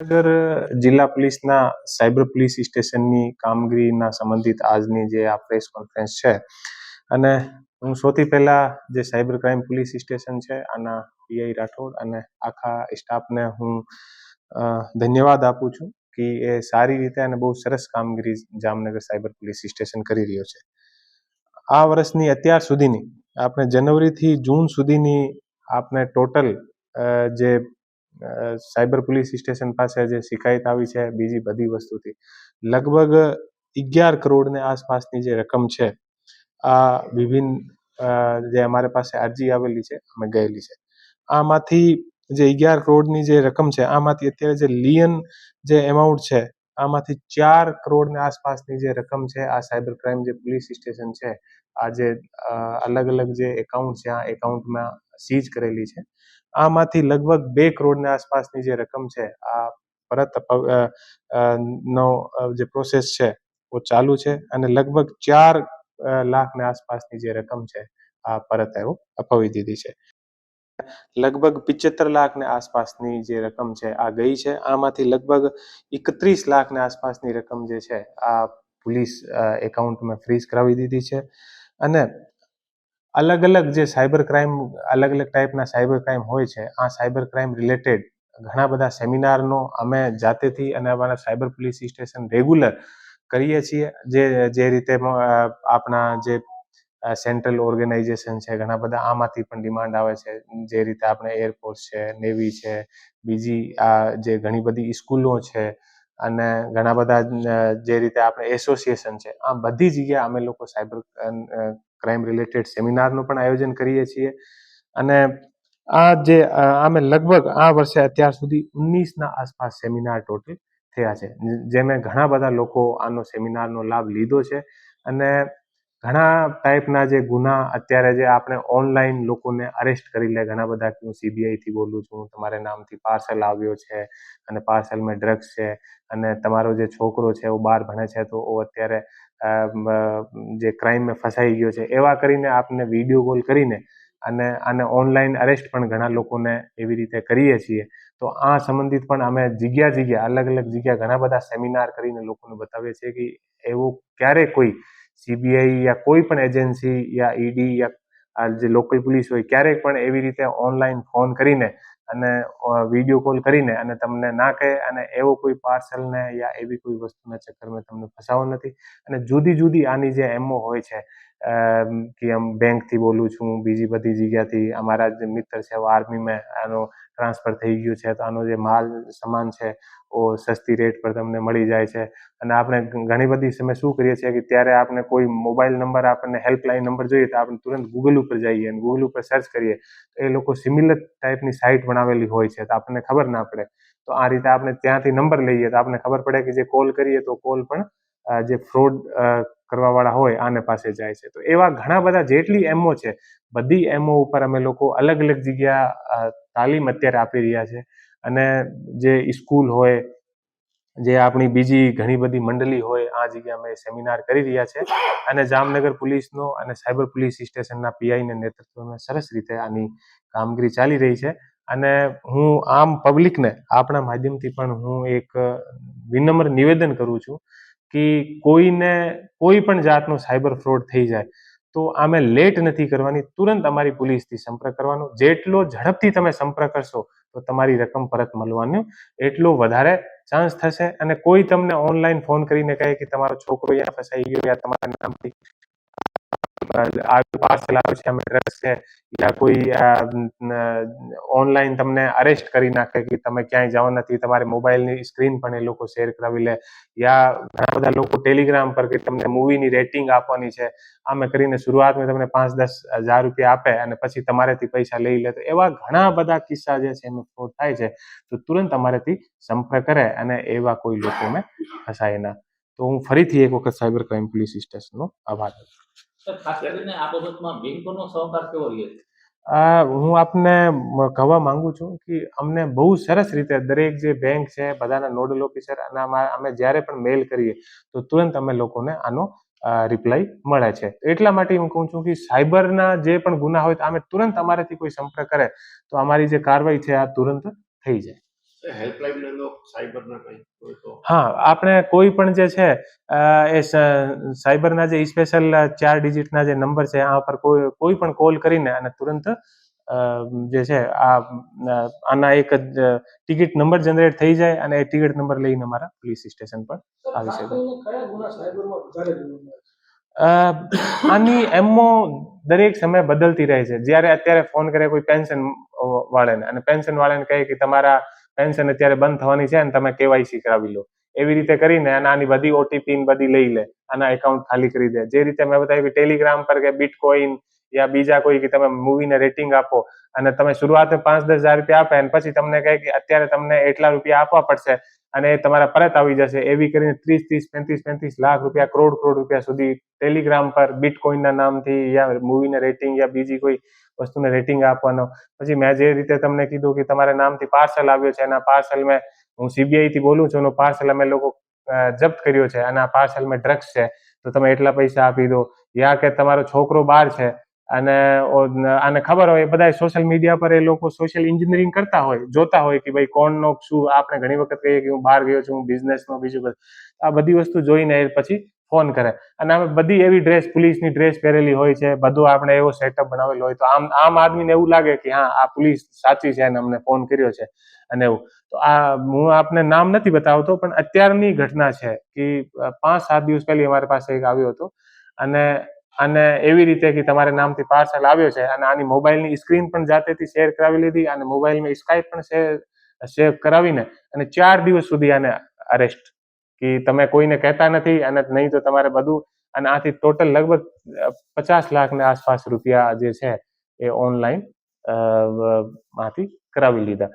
જામનગર જિલ્લા પોલીસના cyber police સ્ટેશનની કામગીરીના સંબંધિત આજની જે આ પ્રેસ કોન્ફરન્સ છે અને હું સૌથી પહેલા જે સાયબર ક્રાઇમ પોલીસ સ્ટેશન છે, આના પીઆઈ રાઠોડ અને આખા સ્ટાફને હું ધન્યવાદ આપું છું કે એ સારી રીતે અને બહુ સરસ કામગીરી જામનગર સાયબર પોલીસ સ્ટેશન કરી રહ્યો છે. આ વર્ષની અત્યાર સુધીની, આપણે જનવરીથી જૂન સુધીની આપણે ટોટલ જે સાયબર પોલીસ સ્ટેશન પાસે જે શિકાયત આવી છે બીજી બધી વસ્તુથી. લગભગ અગિયાર કરોડને આસપાસની જે રકમ છે, આ વિભિન્ન જે અમારી પાસે અરજી આવેલી છે, અમે ગયેલી છે. આમાંથી જે અગિયાર કરોડની જે રકમ છે, આમાંથી અત્યારે જે લિયન જે એમાઉન્ટ છે, આમાંથી ચાર કરોડની આસપાસની જે રકમ છે, આ સાયબર ક્રાઇમ જે પોલીસ સ્ટેશન છે, આ જે અલગ અલગ જે એકાઉન્ટ છે, આ એકાઉન્ટમાં સીઝ કરેલી છે. આમાંથી લગભગ બે કરોડની આસપાસની જે રકમ છે, આ પરત નો જે પ્રોસેસ છે એ ચાલુ છે અને લગભગ ચાર લાખની આસપાસની જે રકમ છે, આ પરત એવો અપાવી દીધી છે. લગભગ પિચોતેર લાખની આસપાસની જે રકમ છે, આ ગઈ છે. આમાંથી લગભગ એકત્રીસ લાખની આસપાસની રકમ જે છે, આ પોલીસ એકાઉન્ટમાં ફ્રીઝ કરાવી દીધી છે. અને અલગ અલગ જે સાયબર ક્રાઇમ, અલગ અલગ ટાઈપના સાયબર ક્રાઇમ હોય છે, આ સાયબર ક્રાઇમ રિલેટેડ ઘણા બધા સેમિનારનો અમે જાતેથી અને અમારા સાયબર પોલીસ સ્ટેશન રેગ્યુલર કરીએ છીએ, જે જે રીતે આપણા જે સેન્ટ્રલ ઓર્ગેનાઇઝેશન છે, ઘણા બધા આમાંથી પણ ડિમાન્ડ આવે છે, જે રીતે આપણે એરફોર્સ છે, નેવી છે, બીજી, આ, જે ઘણી બધી સ્કૂલો છે, અને ઘણા બધા જે રીતે આપણે એસોસિએશન છે, આ બધી જગ્યાએ અમે લોકો સાયબર ક્રાઇમ રિલેટેડ સેમિનારનું પણ આયોજન કરીએ છીએ. અને આ જે અમે લગભગ આ વર્ષે અત્યાર સુધી ઓગણીસના આસપાસ સેમિનાર ટોટલ થયા છે. જેમે ઘણા બધા લોકો આનો સેમિનારનો લાભ લીધો છે. અને ઘણા ટાઈપના જે ગુના અત્યારે જે આપણે ઓનલાઈન લોકોને અરેસ્ટ કરી લે, ઘણા બધા હું સીબીઆઈથી બોલું છું, તમારા નામથી પાર્સલ આવ્યો છે અને પાર્સલમાં ડ્રગ્સ છે અને તમારો જે છોકરો છે એ બહાર ભણે છે, તો ઓ અત્યારે જે ક્રાઇમમાં ફસાઈ ગયો છે, એવા કરીને આપને વીડિયો કોલ કરીને અને આને ઓનલાઈન અરેસ્ટ પણ ઘણા લોકોને એવી રીતે કરીએ છીએ. તો આ સંબંધિત પણ અમે જગ્યા જગ્યા, અલગ અલગ જગ્યા ઘણા બધા સેમિનાર કરીને લોકોને બતાવીએ છીએ કે એવું ક્યારે કોઈ સીબીઆઈ યા કોઈ પણ એજન્સી યા ઈડી યા જે લોકલ પોલીસ હોય ક્યારેય પણ એવી રીતે ઓનલાઈન ફોન કરીને અને વીડિયો કોલ કરીને અને તમને ના કહે અને એવો કોઈ પાર્સલને યા એવી કોઈ વસ્તુના ચક્કરમાં તમને ફસાવો નથી. અને જુદી જુદી આની જે એમઓ હોય છે કે આમ બેંકથી બોલું છું, બીજી બધી જગ્યાથી અમારા જે મિત્ર છે આર્મીમાં આનો ટ્રાન્સફર થઈ ગયું છે, તો આનો જે માલ સામાન છે, ઓ સસ્તી રેટ પર તમને મળી જાય છે. અને આપણે ઘણી બધી સમય શું કરીએ છીએ કે ત્યારે આપણે કોઈ મોબાઈલ નંબર આપણને હેલ્પલાઇન નંબર જોઈએ તો આપણે તુરંત ગૂગલ ઉપર જઈએ અને ગૂગલ ઉપર સર્ચ કરીએ. તો એ લોકો સિમિલર ટાઈપની સાઇટ બનાવેલી હોય છે, તો આપણને ખબર ના પડે. તો આ રીતે આપણે ત્યાંથી નંબર લઈએ, તો આપણને ખબર પડે કે જે કોલ કરીએ તો કોલ પણ જે ફ્રોડ કરવાવાળા હોય આને પાસે જાય છે. તો એવા ઘણા બધા જેટલી એમઓ છે, બધી એમઓ ઉપર અમે લોકો અલગ અલગ જગ્યા તાલીમ અત્યારે આપી રહ્યા છે. અને જે સ્કૂલ હોય, જે આપણી બીજી ઘણી બધી મંડળી હોય, આ જગ્યા અમે સેમિનાર કરી રહ્યા છે. અને જામનગર પોલીસનો અને સાયબર પોલીસ સ્ટેશનના પીઆઈના નેતૃત્વમાં સરસ રીતે આની કામગીરી ચાલી રહી છે. અને હું આમ પબ્લિકને આપણા માધ્યમથી પણ હું એક વિનમ્ર નિવેદન કરું છું કે કોઈને કોઈ પણ જાતનો સાયબર ફ્રોડ થઈ જાય તો આમે લેટ નથી કરવાની, તુરંત અમારી પોલીસથી સંપર્ક કરવાનો. જેટલો ઝડપથી તમે સંપર્ક કરશો, તો તમારી રકમ પરત મળવાનો. એટલો વધારે ચાન્સ થશે. અને કોઈ તમને ઓનલાઈન ફોન કરીને કહે કે તમારો છોકરો અહીંયા ફસાઈ ગયો યા તમારા નામથી પાર્સલ આવે છે અમે છે. યા કોઈ ઓનલાઈન તમને અરેસ્ટ કરી નાખે કે તમે ક્યાંય જવા નથી, તમારે મોબાઈલની સ્ક્રીન પણ એ લોકો શેર કરાવી લે. યા ઘણા બધા લોકો ટેલિગ્રામ પર કે તમને મૂવીની રેટિંગ આપવાની છે, આમે કરીને શરૂઆતમાં તમને પાંચ દસ હજાર રૂપિયા આપે અને પછી તમારેથી પૈસા લઈ લે. તો એવા ઘણા બધા કિસ્સા જે છે એનો ફ્રોડ થાય છે, તો તુરંત અમારેથી સંપર્ક કરે અને એવા કોઈ લોકોને ફસાય ના. તો હું ફરીથી એક વખત સાયબર ક્રાઇમ પોલીસ સ્ટેશનનો આભાર હું આપને કહેવા માંગુ છું કે અમને બહુ સરસ રીતે દરેક જે બેંક છે, બધાના નોડલ ઓફિસર અને અમે જ્યારે પણ મેલ કરીએ તો તુરંત અમે લોકોને આનો રિપ્લાય મળે છે. એટલા માટે હું કહું છું કે સાયબરના જે પણ ગુના હોય તો અમે તુરંત અમારેથી કોઈ સંપર્ક કરે તો અમારી જે કાર્યવાહી છે આ તુરંત થઈ જાય. હેલ્પલાઇન નંબર સાયબરના કંઈ હોય હા આપણે કોઈ પણ જે છે એ સાયબરના જે સ્પેશિયલ ચાર ડિજિટના જે નંબર છે આ પર કોઈ કોઈ પણ કોલ કરીને અને તુરંત અ, જે છે આ આના એક જ ટિકિટ નંબર જનરેટ થઈ જાય અને એ ટિકિટ નંબર લઈને અમારા પોલીસ સ્ટેશન પર આવી શકે. આની એમો દરેક સમય બદલતી રહે છે. જ્યારે અત્યારે ફોન કરે કોઈ પેન્શન વાળાને અને પેન્શન વાળાને કહે કે તમારા પેન્શન અત્યારે બંધ થવાની છે અને તમે કેવાયસી કરાવી લો. એવી રીતે કરીને અને આની બધી ઓટીપી બધી લઈ લે. આના એકાઉન્ટ ખાલી કરી દે. જે રીતે મેં બતાવ્યું ટેલિગ્રામ પર કે બિટકોઈન યા બીજા કોઈ કે તમે મૂવીને રેટિંગ આપો અને તમે શરૂઆતમાં પાંચ દસ હજાર રૂપિયા આપે અને પછી તમને કહે કે અત્યારે તમને એટલા રૂપિયા આપવા પડશે અને તમારા પરત આવી જશે. એવી કરીને ત્રીસ ત્રીસ, પેંત્રીસ પેંત્રીસ લાખ રૂપિયા, કરોડ કરોડ રૂપિયા સુધી ટેલિગ્રામ પર બિટકોઈનના નામથી યા મૂવીને રેટિંગ યા બીજી કોઈ વસ્તુને રેટિંગ આપવાનો. પછી મેં જે રીતે તમને કીધું કે તમારા નામથી પાર્સલ આવ્યો છે એના પાર્સલ મેં, હું સીબીઆઈથી બોલું છું એનો પાર્સલ અમે લોકો જપ્ત કર્યો છે અને આ પાર્સલમાં ડ્રગ્સ છે. તો તમે એટલા પૈસા આપી દો. યા કે તમારો છોકરો બહાર છે અને આને ખબર હોય બધા સોશિયલ મીડિયા પર એ લોકો સોશિયલ એન્જિનિયરિંગ કરતા હોય, જોતા હોય કે ભાઈ કોણનો શું, આપણે ઘણી વખત કહીએ કે હું બહાર ગયો છું, હું બિઝનેસમાં બીજું આ બધી વસ્તુ જોઈને એ પછી ફોન કરે. અને અમે બધી એવી ડ્રેસ પોલીસની ડ્રેસ પહેરેલી હોય છે, બધું આપણે એવો સેટઅપ બનાવેલો હોય તો આમ આમ આદમીને એવું લાગે કે હા, આ પોલીસ સાચી છે અને અમને ફોન કર્યો છે અને એવું. તો આ હું આપને નામ નથી બતાવતો, પણ અત્યારની ઘટના છે કે પાંચ, સાત દિવસ પહેલી અમારી પાસે એક આવ્યો હતો અને અને એવી રીતે કે તમારા નામથી પાર્સલ આવ્યો છે અને આની મોબાઈલની સ્ક્રીન પણ જાતેથી શેર કરાવી લીધી અને મોબાઈલમાં સ્કાઈપ પણ શેર સેવ કરાવીને અને ચાર દિવસ સુધી આને અરેસ્ટ કે તમે કોઈને કહેતા નથી અને નહીં તો તમારે બધું અને આથી ટોટલ લગભગ પચાસ લાખને આસપાસ રૂપિયા જે છે એ ઓનલાઈનમાંથી કરાવી લીધા.